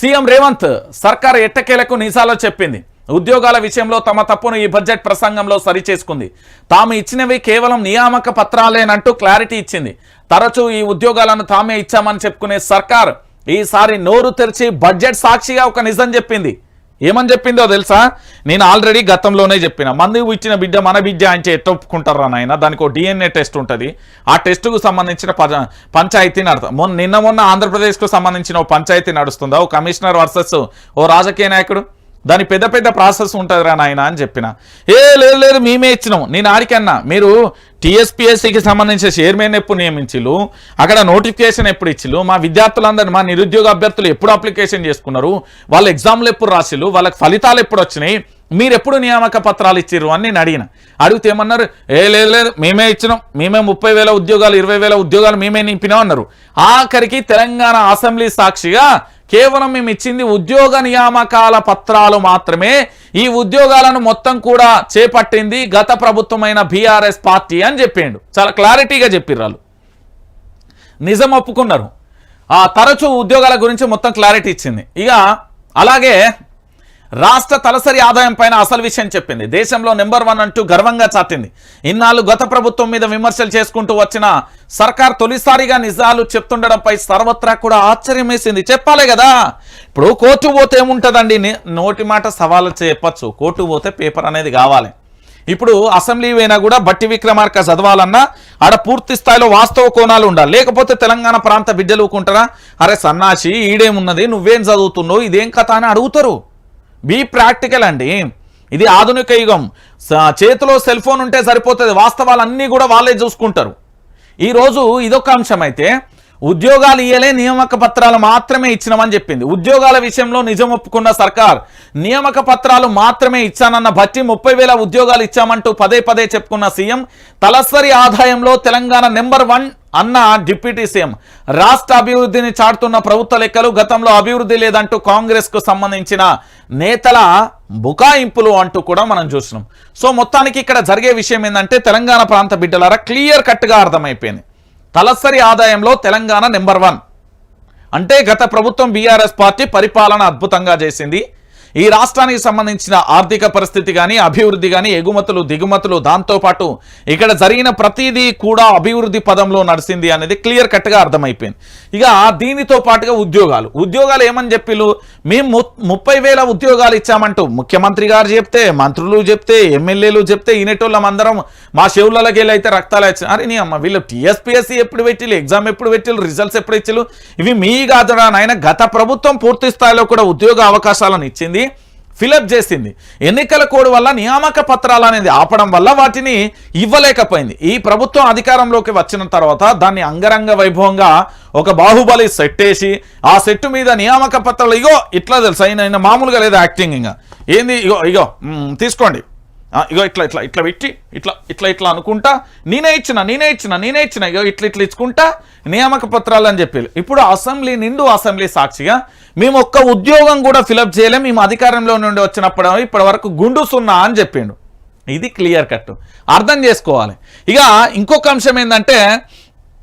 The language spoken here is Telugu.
సీఎం రేవంత్ సర్కార్ ఎట్టకేలకు నిజాలో చెప్పింది. ఉద్యోగాల విషయంలో తమ తప్పును ఈ బడ్జెట్ ప్రసంగంలో సరిచేసుకుంది. తాము ఇచ్చినవి కేవలం నియామక పత్రాలేనంటూ క్లారిటీ ఇచ్చింది. తరచూ ఈ ఉద్యోగాలను తామే ఇచ్చామని చెప్పుకునే సర్కార్ ఈసారి నోరు తెరిచి బడ్జెట్ సాక్షిగా ఒక నిజం చెప్పింది. ఏమని చెప్పిందో తెలుసా? నేను ఆల్రెడీ గతంలోనే చెప్పిన. మందు ఇచ్చిన బిడ్డ మన బిడ్డ అని ఎట్ట ఒప్పుకుంటారా నాయన? దానికి ఒక డిఎన్ఏ టెస్ట్ ఉంటుంది. ఆ టెస్టుకు సంబంధించిన పంచాయతీ నడుతుంది మొన్న నిన్న మొన్న ఆంధ్రప్రదేశ్కు సంబంధించిన ఓ పంచాయతీ నడుస్తుందా? ఓ కమిషనర్ వర్సెస్ ఓ రాజకీయ నాయకుడు? దాని పెద్ద పెద్ద ప్రాసెస్ ఉంటుందిరా నాయన అని చెప్పిన. ఏ లేదు లేదు మేమే ఇచ్చినాం నేను ఆడికన్నా. మీరు టీఎస్పీఎస్సికి సంబంధించిన చైర్మన్ ఎప్పుడు నియమించిలు అక్కడ నోటిఫికేషన్ ఎప్పుడు ఇచ్చిలు మా విద్యార్థులందరూ మా నిరుద్యోగ అభ్యర్థులు ఎప్పుడు అప్లికేషన్ చేసుకున్నారు? వాళ్ళ ఎగ్జామ్లు ఎప్పుడు రాసిలు వాళ్ళకి ఫలితాలు ఎప్పుడు వచ్చినాయి? మీరు ఎప్పుడు నియామక పత్రాలు ఇచ్చిర్రు అని నేను అడిగిన. అడిగితే ఏమన్నారు? ఏ లేదు లేదు మేమే ఇచ్చినాం. మేమే ముప్పై వేల ఉద్యోగాలు ఇరవై వేల ఉద్యోగాలు మేమే నింపినాం అన్నారు. ఆఖరికి తెలంగాణ అసెంబ్లీ సాక్షిగా కేవలం మేము ఇచ్చింది ఉద్యోగ నియామకాల పత్రాలు మాత్రమే. ఈ ఉద్యోగాలను మొత్తం కూడా చేపట్టింది గత ప్రభుత్వమైన బీఆర్ఎస్ పార్టీ అని చెప్పిండు. చాలా క్లారిటీగా చెప్పిర్రు నిజం ఒప్పుకున్నారు. ఆ తరచూ ఉద్యోగాల గురించి మొత్తం క్లారిటీ ఇచ్చింది. ఇక అలాగే రాష్ట్ర తలసరి ఆదాయం పైన అసలు విషయం చెప్పింది. దేశంలో నెంబర్ వన్ అంటూ గర్వంగా చాటింది. ఇన్నాళ్ళు గత ప్రభుత్వం మీద విమర్శలు చేసుకుంటూ వచ్చిన సర్కార్ తొలిసారిగా నిజాలు చెప్తుండడంపై సర్వత్రా కూడా ఆశ్చర్యం వేసింది చెప్పాలి కదా! ఇప్పుడు కోర్టు పోతే ఏముంటుందండి? నోటి మాట సవాలు చెప్పచ్చు. కోర్టు పోతే పేపర్ అనేది కావాలి. ఇప్పుడు అసెంబ్లీ అయినా కూడా బట్టి విక్రమార్క చదవాలన్నా ఆడ పూర్తి స్థాయిలో వాస్తవ కోణాలు ఉండాలి. లేకపోతే తెలంగాణ ప్రాంత బిడ్డలు ఊకుంటారా? అరే సన్నాసి ఈడేమున్నది? నువ్వేం చదువుతున్నావు? ఇదేం కథ అని అడుగుతారు. బీ ప్రాక్టికల్ అండి. ఇది ఆధునిక యుగం. చేతిలో సెల్ ఫోన్ ఉంటే సరిపోతుంది. వాస్తవాలన్నీ కూడా వాళ్ళే చూసుకుంటారు. ఈరోజు ఇదొక అంశం అయితే ఉద్యోగాలు ఇయ్యలే నియామక పత్రాలు మాత్రమే ఇచ్చినామని చెప్పింది. ఉద్యోగాల విషయంలో నిజం ఒప్పుకున్న సర్కార్ నియామక పత్రాలు మాత్రమే ఇచ్చానన్న బట్టి ముప్పై వేల ఉద్యోగాలు ఇచ్చామంటూ పదే పదే చెప్పుకున్న సీఎం తలసరి ఆదాయంలో తెలంగాణ నెంబర్ వన్ అన్న డిప్యూటీ సీఎం రాష్ట్ర అభివృద్ధిని చాటుతున్న ప్రభుత్వ లెక్కలు గతంలో అభివృద్ధి లేదంటూ కాంగ్రెస్కు సంబంధించిన నేతల బుకాయింపులు అంటూ కూడా మనం చూసినాం సో మొత్తానికి ఇక్కడ జరిగే విషయం ఏంటంటే తెలంగాణ ప్రాంత బిడ్డలారా క్లియర్ కట్గా అర్థమైపోయింది. తలసరి ఆదాయంలో తెలంగాణ నెంబర్ వన్. అంటే గత ప్రభుత్వం బీఆర్ఎస్ పార్టీ పరిపాలన అద్భుతంగా చేసింది. ఈ రాష్ట్రానికి సంబంధించిన ఆర్థిక పరిస్థితి కానీ అభివృద్ధి కానీ ఎగుమతులు దిగుమతులు దాంతోపాటు ఇక్కడ జరిగిన ప్రతిదీ కూడా అభివృద్ధి పదంలో నడిచింది అనేది క్లియర్ కట్గా అర్థమైపోయింది. ఇక దీనితో పాటుగా ఉద్యోగాలు. ఉద్యోగాలు ఏమని చెప్పిలు మేము ము- ముప్పై వేల ఉద్యోగాలు ఇచ్చామంటూ ముఖ్యమంత్రి గారు చెప్తే మంత్రులు చెప్తే ఎమ్మెల్యేలు చెప్తే ఇనేటోళ్ళం అందరం మా చెవులకి వెళ్ళి అయితే రక్తాలు ఇచ్చి అరే నీ అమ్మ వీళ్ళు టీఎస్పీఎస్సీ ఎప్పుడు పెట్టిలు ఎగ్జామ్ ఎప్పుడు పెట్టిలు రిజల్ట్స్ ఎప్పుడు ఇచ్చిలు ఇవి మీ కాదురా నాయన గత ప్రభుత్వం పూర్తి స్థాయిలో కూడా ఉద్యోగ అవకాశాలను ఇచ్చింది. ఫిలప్ చేసింది. ఎన్నికల కోడ్ వల్ల నియామక పత్రాలు అనేది ఆపడం వల్ల వాటిని ఇవ్వలేకపోయింది. ఈ ప్రభుత్వం అధికారంలోకి వచ్చిన తర్వాత దాన్ని అంగరంగ వైభవంగా ఒక బాహుబలి సెట్ వేసి ఆ సెట్ మీద నియామక పత్రాలు ఇగో ఇట్లా తెలుసు? ఆయన మామూలుగా లేదు యాక్టింగ్ ఇంకా. ఏంది? ఇగో ఇగో తీసుకోండి. ఇగో ఇట్లా ఇట్లా ఇట్లా పెట్టి ఇట్లా ఇట్లా ఇట్లా అనుకుంటా నేనే ఇచ్చిన నేనే ఇచ్చిన నేనే ఇచ్చిన ఇగో ఇట్లా ఇట్లా ఇచ్చుకుంటా నియామక పత్రాలు అని చెప్పి ఇప్పుడు అసెంబ్లీ నిండు అసెంబ్లీ సాక్షిగా మేము ఒక్క ఉద్యోగం కూడా ఫిలప్ చేయలేం మేము అధికారంలో నుండి వచ్చినప్పుడు ఇప్పటి వరకు గుండు సున్నా అని చెప్పిండు. ఇది క్లియర్ కట్. అర్థం చేసుకోవాలి. ఇక ఇంకొక అంశం ఏంటంటే